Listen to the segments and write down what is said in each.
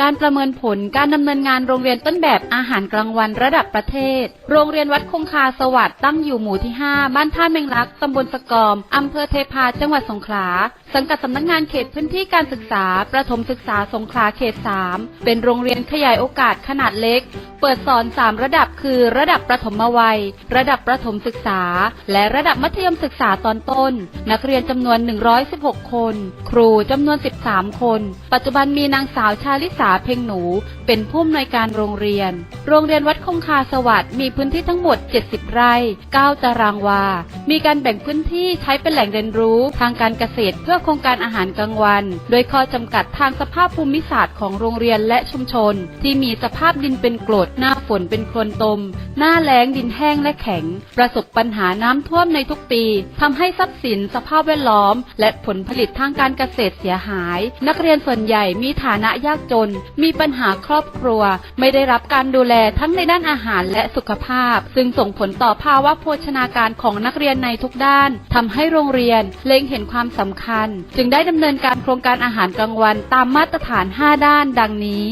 การประเมินผลการดำเนินงานโรงเรียนต้นแบบอาหารกลางวันระดับประเทศ โรงเรียนวัดคงคาสวัสดิ์ตั้งอยู่หมู่ที่ 5 บ้านท่าเมงลักตำบลสะกอมอำเภอเทพาจังหวัดสงขลา สังกัดสำนักงานเขตพื้นที่การศึกษา ประถมศึกษาสงขลาเขต 3 เป็นโรงเรียนขยายโอกาสขนาดเล็ก เปิดสอน 3 ระดับคือ ระดับประถมวัย ระดับประถมศึกษา และระดับมัธยมศึกษาตอนต้น นักเรียนจำนวน 116 คน ครูจำนวน 13 คน ปัจจุบันมีนางสาวชาลิสาเพ็งหนู เป็นผู้อำนวยการโรงเรียน โรงเรียนวัดคงคาสวัสดิ์มีพื้นที่ทั้งหมด 70 ไร่ 9 ตารางวา มีการแบ่งพื้นที่ใช้เป็นแหล่งเรียนรู้ทางการเกษตรเพื่อโครงการอาหารกลางวัน โดยข้อจำกัดทางสภาพภูมิศาสตร์ของโรงเรียนและชุมชน ที่มีสภาพดินเป็นกรดหน้าฝนเป็นโคลนตม หน้าแล้งดินแห้งและแข็ง ประสบปัญหาน้ำท่วมในทุกปีทำให้ทรัพย์สินสภาพแวดล้อม และผลผลิตทางการเกษตรเสียหาย นักเรียนส่วนใหญ่มีฐานะยากจนมีปัญหาครอบครัว ไม่ได้รับการดูแลทั้งในด้านอาหารและสุขภาพ ซึ่งส่งผลต่อภาวะโภชนาการของนักเรียนในทุกด้านทำให้โรงเรียนเล็งเห็นความสำคัญ จึงได้ดำเนินการโครงการอาหารกลางวันตามมาตรฐาน 5 ด้านดังนี้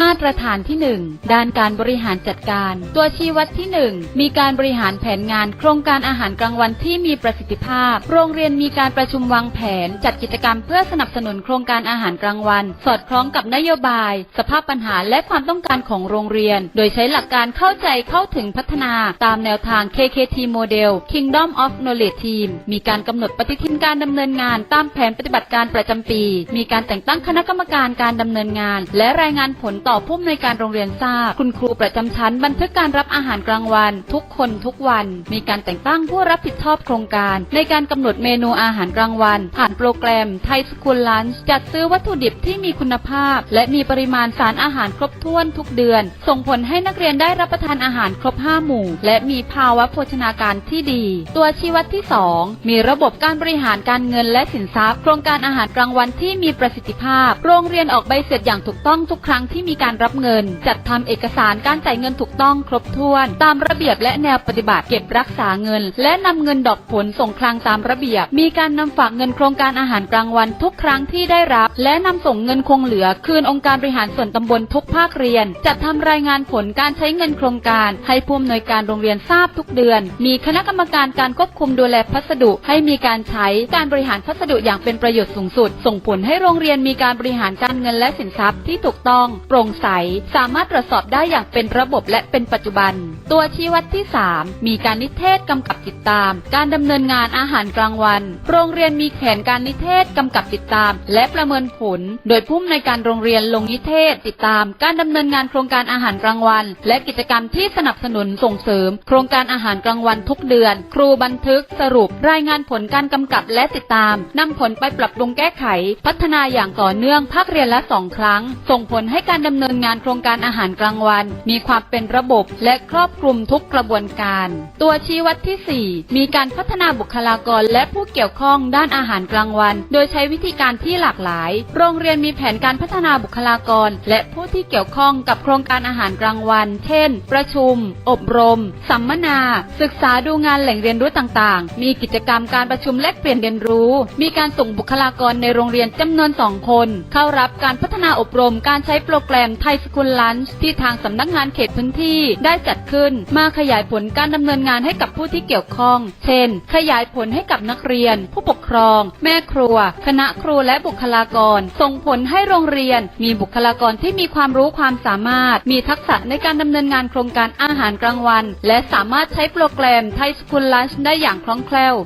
มาตรฐานที่ 1 ด้านการบริหารจัดการ ตัวชี้วัดที่ 1 มีการบริหารแผนงาน โครงการอาหารกลางวันที่มีประสิทธิภาพ โรงเรียนมีการประชุมวางแผน จัดกิจกรรมเพื่อสนับสนุนโครงการอาหารกลางวัน สอดคล้องกับนโยบาย สภาพปัญหาและความต้องการของโรงเรียน โดยใช้หลักการเข้าใจเข้าถึงพัฒนาตามแนวทาง KKT Model Kingdom of Knowledge Team มีการกำหนดปฏิทินการดำเนินงาน ตามแผนปฏิบัติการประจำปี มีการแต่งตั้งคณะกรรมการการดำเนินงาน และรายงานผลต่อผู้อำนวยการโรงเรียนทราบ คุณครูประจำชั้นบันทึกการรับอาหารกลางวัน ทุกคนทุกวัน มีการแต่งตั้งผู้รับผิดชอบโครงการ ในการกำหนดเมนูอาหารกลางวัน ผ่านโปรแกรมไทยสกูลลันช์จัดซื้อวัตถุดิบที่มีคุณภาพ และมีปริมาณสารอาหารครบถ้วนทุกเดือน ส่งผลให้นักเรียนได้รับประทานอาหารครบ 5 หมู่ และมีภาวะโภชนาการที่ดี ตัวชี้วัดที่ 2 มีระบบการบริหารการเงินและสินทรัพย์ โครงการอาหารกลางวันที่มีประสิทธิภาพ โรงเรียนออกใบเสร็จอย่างถูกต้องทุกครั้งที่มีการรับเงิน จัดทำเอกสารการจ่ายเงินถูกต้องครบถ้วน ตามระเบียบและแนวปฏิบัติเก็บรักษาเงิน และนำเงินดอกผลส่งคลังตามระเบียบ มีการนำฝากเงินโครงการอาหารกลางวันทุกครั้งที่ได้รับ และนำส่งเงินคงเหลือ คืนองค์การบริหารส่วนตำบลทุกภาคเรียน จัดทำรายงานผลการใช้เงินโครงการ ให้ผู้อำนวยการโรงเรียนทราบทุกเดือน มีคณะกรรมการการควบคุมดูแลพัสดุ ให้มีการใช้การบริหารพัสดุอย่างเป็นประโยชน์สูงสุด ส่งผลให้โรงเรียนมีการบริหารการเงินและสินทรัพย์ที่ถูกต้องโปร่งใส สามารถตรวจสอบได้อย่างเป็นระบบและเป็นปัจจุบัน ตัวชี้วัดที่ 3 มีการนิเทศกำกับติดตาม การดำเนินงานอาหารกลางวัน โรงเรียนมีแผนการนิเทศกำกับติดตาม และประเมินผล โดยผู้อำนวยการโรงเรียนลงนิเทศติดตาม การดำเนินงานโครงการอาหารกลางวัน และกิจกรรมที่สนับสนุนส่งเสริม โครงการอาหารกลางวันทุกเดือน ครูบันทึกสรุป รายงานผลการกำกับและติดตามนำผลไปปรับปรุงแก้ไข พัฒนาอย่างต่อเนื่องภาคเรียนละสองครั้ง ส่งผลให้การดำเนินงานโครงการอาหารกลางวัน มีความเป็นระบบและครอบคลุมทุกกระบวนการ ตัวชี้วัดที่ 4 มีการพัฒนาบุคลากรและผู้เกี่ยวข้องด้านอาหารกลางวัน โดยใช้วิธีการที่หลากหลาย โรงเรียนมีแผนการพัฒนาบุคลากร และผู้ที่เกี่ยวข้องกับโครงการอาหารกลางวัน เช่น ประชุม อบรม สัมมนา ศึกษาดูงานแหล่งเรียนรู้ต่างๆ มีกิจกรรมการประชุมแลกเปลี่ยนเรียนรู้ มีการส่งบุคลากรในโรงเรียนจำนวนสองคน เข้ารับการพัฒนาอบรมการใช้โปรแกรมรมไทยสกุลลันช์ที่ทางสำนักงานเขตพื้นที่ได้จัดขึ้น มาขยายผลการดำเนินงานให้กับผู้ที่เกี่ยวข้อง เช่น ขยายผลให้กับนักเรียน ผู้ปกครอง แม่ครัว คณะครูและบุคลากร ส่งผลให้โรงเรียน มีบุคลากรที่มีความรู้ความสามารถ มีทักษะในการดำเนินงานโครงการอาหารกลางวัน และสามารถใช้โปรแกรมไทยสกุลลันช์ได้อย่างคล่องแคล่ว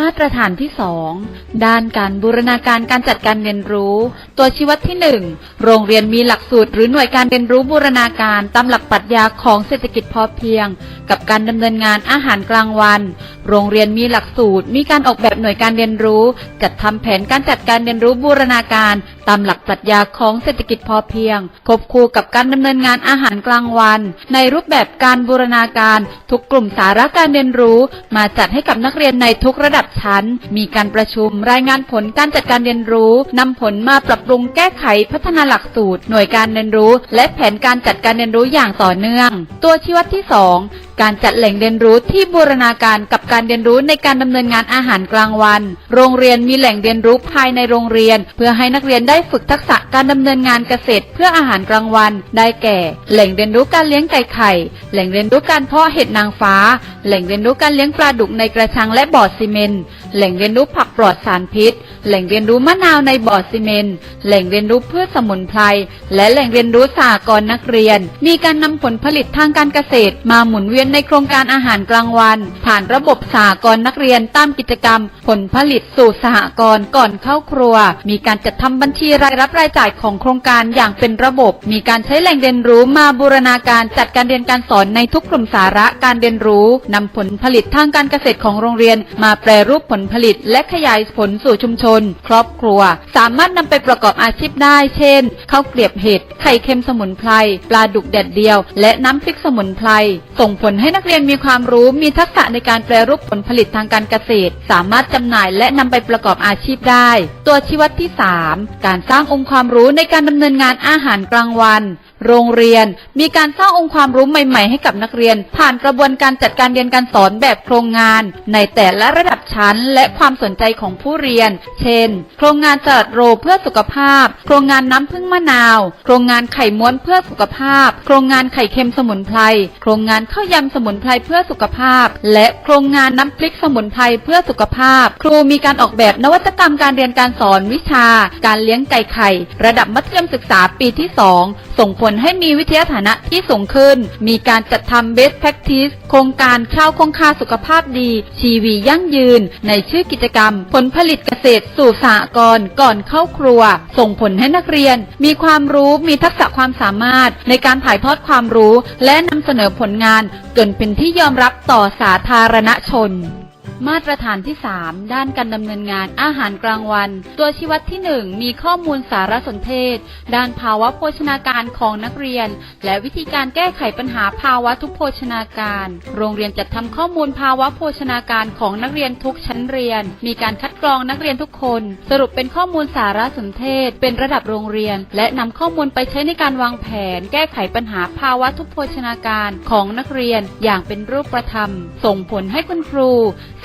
มาตรฐานที่ 2 ด้านการบูรณาการการจัดการเรียนรู้ ตัวชี้วัดที่ 1 โรงเรียนมีหลักสูตรหรือหน่วยการเรียนรู้บูรณาการตามหลักปรัชญาของเศรษฐกิจพอเพียง กับการดำเนินงานอาหารกลางวัน โรงเรียนมีหลักสูตร มีการออกแบบหน่วยการเรียนรู้ จัดทำแผนการจัดการเรียนรู้บูรณาการ ตามหลักปรัชญาของเศรษฐกิจพอเพียงควบคู่กับการดำเนินงานอาหารกลางวัน ในรูปแบบการบูรณาการ ทุกกลุ่มสาระการเรียนรู้ มาจัดให้กับนักเรียนในทุกระดับชั้น มีการประชุมรายงานผลการจัดการเรียนรู้นำผลมาปรับปรุงแก้ไขพัฒนาหลักสูตร หน่วยการเรียนรู้ และแผนการจัดการเรียนรู้อย่างต่อเนื่อง ตัวชี้วัดที่ 2 การจัดแหล่งเรียนรู้ที่บูรณาการกับการเรียนรู้ในการดำเนินงานอาหารกลางวัน โรงเรียนมีแหล่งเรียนรู้ภายในโรงเรียน เพื่อให้นักเรียนได้ฝึกทักษะการดำเนินงานเกษตร เพื่ออาหารกลางวัน ได้แก่ แหล่งเรียนรู้การเลี้ยงไก่ไข่ แหล่งเรียนรู้การเพาะเห็ดนางฟ้า แหล่งเรียนรู้การเลี้ยงปลาดุกในกระชังและบ่อซีเมนต์แหล่งเรียนรู้ผักปลอดสารพิษ แหล่งเรียนรู้มะนาวในบ่อซีเมนต์แหล่งเรียนรู้พืชสมุนไพร และแหล่งเรียนรู้สหกรณ์นักเรียน มีการนำผลผลิตทางการเกษตร มาหมุนเวียนในโครงการอาหารกลางวัน ผ่านระบบสหกรณ์นักเรียนตามกิจกรรม ผลผลิตสู่สหกรณ์ก่อนเข้าครัว มีการจัดทำบัญชีรายรับรายจ่ายของโครงการอย่างเป็นระบบ มีการใช้แหล่งเรียนรู้มาบูรณาการจัดการเรียนการสอนในทุกกลุ่มสาระการเรียนรู้นำผลผลิตทางการเกษตรของโรงเรียน มาแปรรูปผลผลิตและขยายผลสู่ชุมชน ครอบครัว สามารถนำไปประกอบอาชีพได้ เช่นข้าวเกลียบเห็ดไข่เค็มสมุนไพรปลาดุกแดดเดียว และน้ำพริกสมุนไพรส่งผลให้นักเรียนมีความรู้มีทักษะในการแปรรูปผลผลิตทางการเกษตร สามารถจำหน่ายและนำไปประกอบอาชีพได้ ตัวชี้วัดที่ 3 การสร้างองค์ความรู้ในการดำเนินงานอาหารกลางวัน โรงเรียนมีการสร้างองค์ความรู้ใหม่ ๆ ให้กับนักเรียน ผ่านกระบวนการจัดการเรียนการสอนแบบโครงงาน ในแต่ละระดับชั้น และความสนใจของผู้เรียน เช่น โครงงานจัดโรเพื่อสุขภาพ โครงงานน้ำผึ้งมะนาว โครงงานไข่ม้วนเพื่อสุขภาพ โครงงานไข่เค็มสมุนไพร โครงงานข้าวยำสมุนไพรเพื่อสุขภาพ และโครงงานน้ำพริกสมุนไพรเพื่อสุขภาพ ครูมีการออกแบบนวัตกรรมการเรียนการสอนวิชา การเลี้ยงไก่ไข่ ระดับมัธยมศึกษาปีที่ 2 ส่งผลลให้มีวิทยาฐานะที่สูงขึ้น มีการจัดทำ best practice โครงการข้าวคงคาสุขภาพดี ชีวียั่งยืน ในชื่อกิจกรรม ผลผลิตเกษตรสู่สหกรณ์ก่อนเข้าครัว ส่งผลให้นักเรียน มีความรู้มีทักษะความสามารถ ในการถ่ายทอดความรู้ และนำเสนอผลงานจนเป็นที่ยอมรับต่อสาธารณชน มาตรฐานที่ 3 ด้านการดำเนินงานอาหารกลางวัน ตัวชี้วัดที่ 1 มีข้อมูลสารสนเทศ ด้านภาวะโภชนาการของนักเรียน และวิธีการแก้ไขปัญหาภาวะทุกโภชนาการ โรงเรียนจัดทำข้อมูลภาวะโภชนาการของนักเรียนทุกชั้นเรียน มีการคัดกรองนักเรียนทุกคน สรุปเป็นข้อมูลสารสนเทศ เป็นระดับโรงเรียน และนำข้อมูลไปใช้ในการวางแผน แก้ไขปัญหาภาวะทุกโภชนาการของนักเรียนอย่างเป็นรูปธรรม ส่งผลให้คุณครู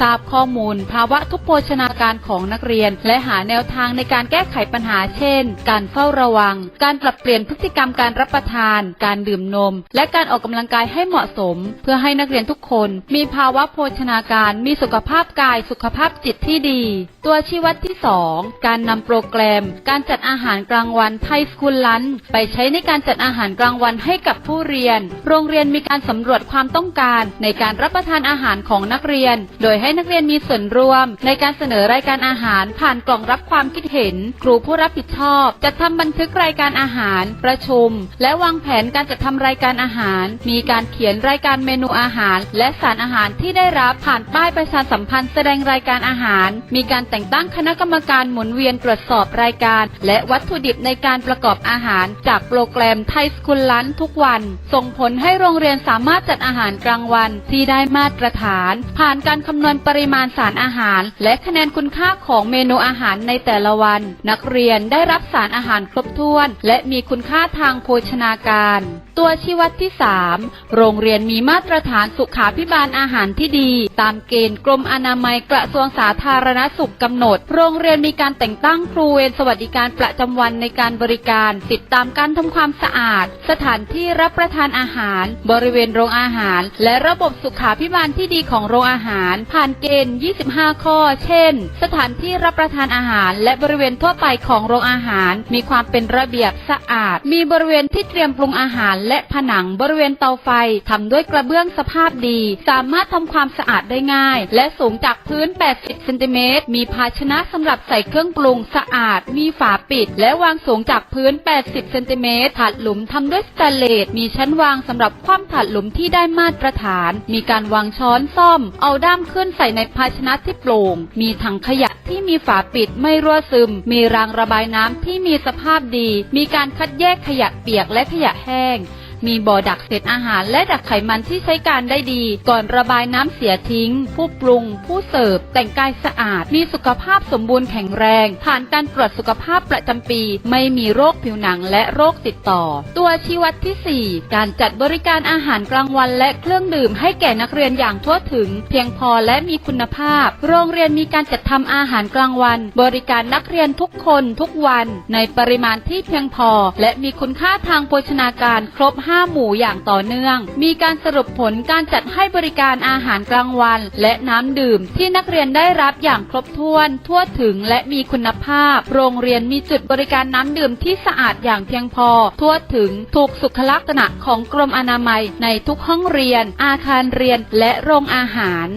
ทราบข้อมูล ภาวะทุกโภชนาการของนักเรียน และหาแนวทางในการแก้ไขปัญหาเช่น การเฝ้าระวัง การปรับเปลี่ยนพฤติกรรมการรับประทาน การดื่มนม และการออกกำลังกายให้เหมาะสม เพื่อให้นักเรียนทุกคน มีภาวะโภชนาการ มีสุขภาพกาย สุขภาพจิตที่ดี ตัวชี้วัดที่ 2 การนำโปรแกรม การจัดอาหารกลางวันไทยสคูลลันไปใช้ในการจัดอาหารกลางวันให้กับผู้เรียน โรงเรียนมีการสำรวจความต้องการในการรับประทานอาหารของนักเรียน โดยให้นักเรียนมีส่วนร่วม ในการเสนอรายการอาหาร ผ่านกล่องรับความคิดเห็น ครูผู้รับผิดชอบจะทำบันทึกรายการอาหาร ประชุม และวางแผนการจัดทำรายการอาหาร มีการเขียนรายการเมนูอาหาร และสารอาหารที่ได้รับผ่านป้ายประชาสัมพันธ์แสดงรายการอาหาร มีการแต่งตั้งคณะกรรมการหมุนเวียนตรวจสอบรายการ และวัตถุดิบในการประกอบอาหาร จากโปรแกรมไทยสกุลลันทุกวัน ส่งผลให้โรงเรียนสามารถจัดอาหารกลางวันที่ได้มาตรฐาน ผ่านการคำนวณปริมาณสารอาหาร และคะแนนคุณค่าของเมนูอาหารในแต่ละวัน นักเรียนได้รับสารอาหารครบถ้วน และมีคุณค่าทางโภชนาการ ตัวชี้วัดที่ 3 โรงเรียนมีมาตรฐานสุขาพิบาลอาหารที่ดี ตามเกณฑ์กรมอนามัยกระทรวงสาธารณสุขกำหนด โรงเรียนมีการแต่งตั้งครูเวรสวัสดิการประจำวันในการบริการ ติดตามการทำความสะอาด สถานที่รับประทานอาหาร บริเวณโรงอาหาร และระบบสุขาพิบาลที่ดีของโรงอาหาร ผ่านเกณฑ์ 25 ข้อ เช่น สถานที่รับประทานอาหาร และบริเวณทั่วไปของโรงอาหาร มีความเป็นระเบียบสะอาด มีบริเวณที่เตรียมปรุงอาหาร และผนังบริเวณเตาไฟทำด้วยกระเบื้องสภาพดี สามารถทำความสะอาดได้ง่าย และสูงจากพื้น 80 เซนติเมตร มีภาชนะสำหรับใส่เครื่องปรุงสะอาด มีฝาปิด และวางสูงจากพื้น 80 เซนติเมตร ถาดหลุมทำด้วยสแตนเลส มีชั้นวางสำหรับคว่ำถาดหลุมที่ได้มาตรฐาน มีการวางช้อนซ่อม เอาด้ามขึ้นใส่ในภาชนะที่โปร่ง มีถังขยะที่มีฝาปิดไม่รั่วซึม มีรางระบายน้ำที่มีสภาพดี มีการคัดแยกขยะเปียกและขยะแห้ง มีบ่อดักเศษอาหาร และดักไขมันที่ใช้การได้ดี ก่อนระบายน้ำเสียทิ้ง ผู้ปรุง ผู้เสิร์ฟ แต่งกายสะอาด มีสุขภาพสมบูรณ์แข็งแรง ผ่านการตรวจสุขภาพประจำปี ไม่มีโรคผิวหนังและโรคติดต่อ ตัวชี้วัดที่ 4 การจัดบริการอาหารกลางวัน และเครื่องดื่มให้แก่นักเรียนอย่างทั่วถึง เพียงพอและมีคุณภาพ โรงเรียนมีการจัดทำอาหารกลางวัน บริการนักเรียนทุกคนทุกวัน ในปริมาณที่เพียงพอ และมีคุณค่าทางโภชนาการครบ5หมู่อย่างต่อเนื่อง มีการสรุปผลการจัดให้บริการอาหารกลางวัน และน้ำดื่มที่นักเรียนได้รับอย่างครบถ้วน ทั่วถึงและมีคุณภาพ โรงเรียนมีจุดบริการน้ำดื่มที่สะอาดอย่างเพียงพอ ทั่วถึงถูกสุขลักษณะของกรมอนามัยในทุกห้องเรียน อาคารเรียนและโรงอาหาร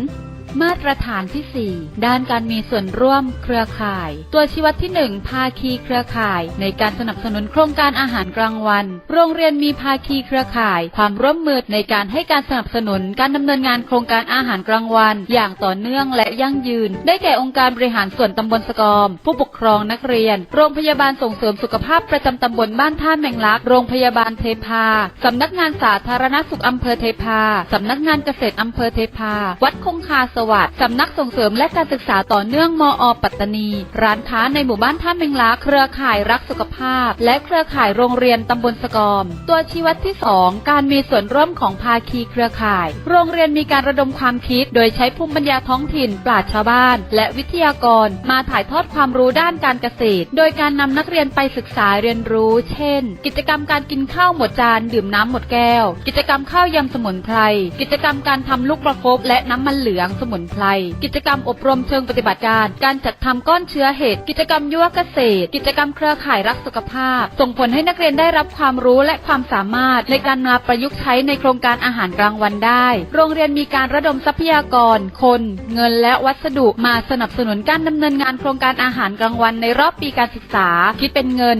มาตรฐานที่ 4 ด้านการมีส่วนร่วมเครือข่าย ตัวชี้วัดที่ 1 ภาคีเครือข่าย ในการสนับสนุนโครงการอาหารกลางวัน โรงเรียนมีภาคีเครือข่าย ความร่วมมือในการให้การสนับสนุนการดำเนินงานโครงการอาหารกลางวัน อย่างต่อเนื่องและยั่งยืน ได้แก่องค์การบริหารส่วนตำบลสกอม ผู้ปกครองนักเรียน โรงพยาบาลส่งเสริมสุขภาพประจำตำบลบ้านท่าแมงลัก โรงพยาบาลเทพาสำนักงานสาธารณสุขอำเภอเทพาสำนักงานเกษตรอำเภอเทพา วัดคงคาสวัสดิ์สำนักส่งเสริมและการศึกษาต่อเนื่องมอ ปัตตานี ร้านค้าในหมู่บ้านท่าเมงลาเครือข่ายรักสุขภาพ และเครือข่ายโรงเรียนตำบลสกอม ตัวชี้วัดที่ 2 การมีส่วนร่วมของภาคีเครือข่าย โรงเรียนมีการระดมความคิด โดยใช้ภูมิปัญญาท้องถิ่น ปราชญ์ชาวบ้าน และวิทยากร มาถ่ายทอดความรู้ด้านการเกษตร โดยการนำนักเรียนไปศึกษาเรียนรู้ เช่น กิจกรรมการกินข้าวหมดจานดื่มน้ำหมดแก้ว กิจกรรมข้าวยำสมุนไพร กิจกรรมการทำลูกประคบและน้ำมันเหลืองสมุนไพร กิจกรรมอบรมเชิงปฏิบัติการ การจัดทำก้อนเชื้อเห็ด กิจกรรมยุวเกษตร กิจกรรมเครือข่ายรักสุขภาพ ส่งผลให้นักเรียนได้รับความรู้และความสามารถในการมาประยุกต์ใช้ในโครงการอาหารกลางวันได้ โรงเรียนมีการระดมทรัพยากร คน เงินและวัสดุมาสนับสนุนการดำเนินงานโครงการอาหารกลางวันในรอบปีการศึกษา คิดเป็นเงิน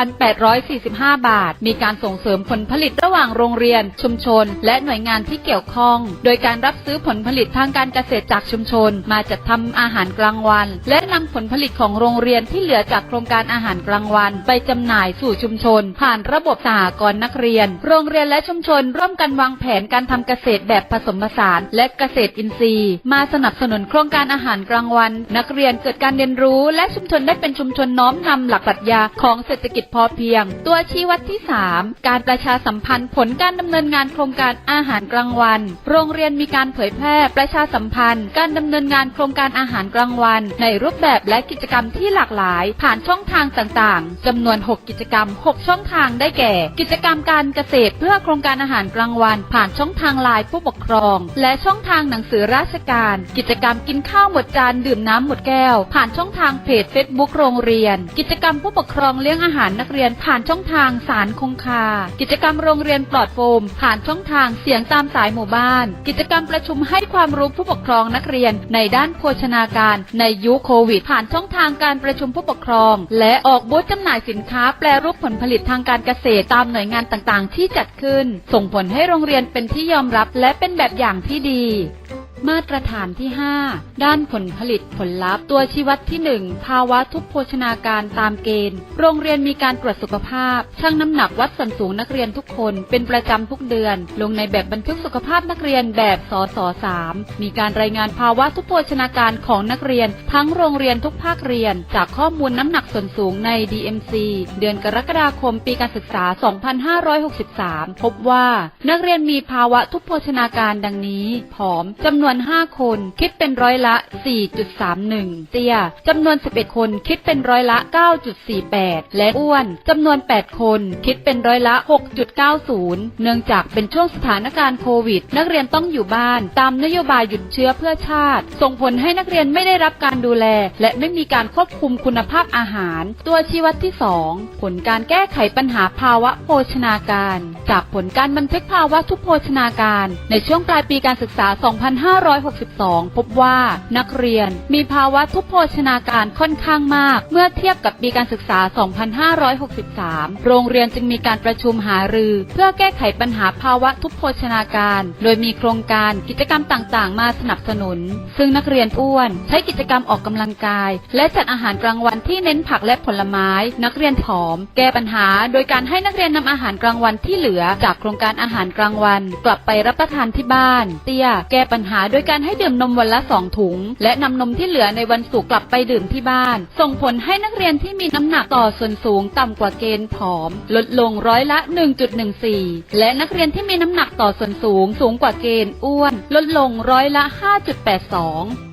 157,845 บาท มีการส่งเสริมผลผลิตระหว่างโรงเรียน ชุมชน และหน่วยงานที่เกี่ยวข้อง โดยการรับซื้อผลผลิตทางการเกษตรจากชุมชน มาจัดทำอาหารกลางวัน และนำผลผลิตของโรงเรียนที่เหลือจากโครงการอาหารกลางวัน ไปจำหน่ายสู่ชุมชน ผ่านระบบสหกรณ์นักเรียน โรงเรียนและชุมชน ร่วมกันวางแผนการทำเกษตรแบบผสมผสาน และเกษตรอินทรีย์ มาสนับสนุนโครงการอาหารกลางวัน นักเรียนเกิดการเรียนรู้ และชุมชนได้เป็นชุมชนน้อมนำหลักปรัชญาของเศรษฐกิจพอเพียง ตัวชี้วัดที่ 3 การประชาสัมพันธ์ผลการดำเนินงานโครงการอาหารกลางวัน โรงเรียนมีการเผยแพร่ประชาสัมพันธ์ การดำเนินงานโครงการอาหารกลางวัน ในรูปแบบและกิจกรรมที่หลากหลาย ผ่านช่องทางต่างๆจำนวน 6 กิจกรรม 6 ช่องทางได้แก่ กิจกรรมการเกษตรเพื่อโครงการอาหารกลางวัน ผ่านช่องทางไลน์ผู้ปกครอง และช่องทางหนังสือราชการ กิจกรรมกินข้าวหมดจานดื่มน้ำหมดแก้ว ผ่านช่องทางเพจเฟซบุ๊กโรงเรียน กิจกรรมผู้ปกครองเลี้ยงอาหารนักเรียนผ่านช่องทางสารคงคา กิจกรรมโรงเรียนปลอดโฟม ผ่านช่องทางเสียงตามสายหมู่บ้าน กิจกรรมประชุมให้ความรู้ผู้ปกครองนักเรียนในด้านโภชนาการในยุคโควิด ผ่านช่องทางการประชุมผู้ปกครอง และออกบูธจำหน่ายสินค้าแปรรูปผลผลิตทางการเกษตรตามหน่วยงานต่างๆ ที่จัดขึ้น ส่งผลให้โรงเรียนเป็นที่ยอมรับและเป็นแบบอย่างที่ดี มาตรฐานที่ 5 ด้านผลผลิตผลลัพธ์ตัวชี้วัดที่ 1 ภาวะทุกโภชนาการตามเกณฑ์ โรงเรียนมีการตรวจสุขภาพ ชั่งน้ำหนักวัดส่วนสูงนักเรียนทุกคน เป็นประจำทุกเดือน ลงในแบบบันทึกสุขภาพนักเรียนแบบสส3มีการรายงานภาวะทุกโภชนาการของนักเรียน ทั้งโรงเรียนทุกภาคเรียน จากข้อมูลน้ำหนักส่วนสูงใน DMC เดือนกรกฎาคมปีการศึกษา 2563 พบว่า นักเรียนมีภาวะทุกโภชนาการดังนี้ ผอมจำนวน5 คน คิดเป็นร้อยละ 4.31 เตี้ยจำนวน 11 คนคิดเป็นร้อยละ 9.48 และอ้วนจำนวน 8 คน คิดเป็นร้อยละ 6.90 เนื่องจากเป็นช่วงสถานการณ์โควิด นักเรียนต้องอยู่บ้าน ตามนโยบายหยุดเชื้อเพื่อชาติ ส่งผลให้นักเรียนไม่ได้รับการดูแล และไม่มีการควบคุมคุณภาพอาหาร ตัวชี้วัดที่ 2 ผลการแก้ไขปัญหาภาวะโภชนาการ จากผลการบันทึกภาวะทุกโภชนาการ ในช่วงปลายปีการศึกษา2562 พบว่านักเรียนมีภาวะทุพโภชนาการค่อนข้างมาก เมื่อเทียบกับปีการศึกษา 2563 โรงเรียนจึงมีการประชุมหารือ เพื่อแก้ไขปัญหาภาวะทุพโภชนาการ โดยมีโครงการกิจกรรมต่างๆ มาสนับสนุน ซึ่งนักเรียนอ้วนใช้กิจกรรมออกกำลังกาย และจัดอาหารกลางวันที่เน้นผักและผลไม้ นักเรียนผอม แก้ปัญหา โดยการให้นักเรียนนำอาหารกลางวันที่เหลือจากโครงการอาหารกลางวัน กลับไปรับประทานที่บ้าน เตี้ย แก้ปัญหาโดยการให้ดื่มนมวันละสองถุง และนำนมที่เหลือในวันศุกร์กลับไปดื่มที่บ้าน ส่งผลให้นักเรียนที่มีน้ำหนักต่อส่วนสูงต่ำกว่าเกณฑ์ผอม ลดลงร้อยละ 1.14 และนักเรียนที่มีน้ำหนักต่อส่วนสูงสูงกว่าเกณฑ์อ้วน ลดลงร้อยละ 5.82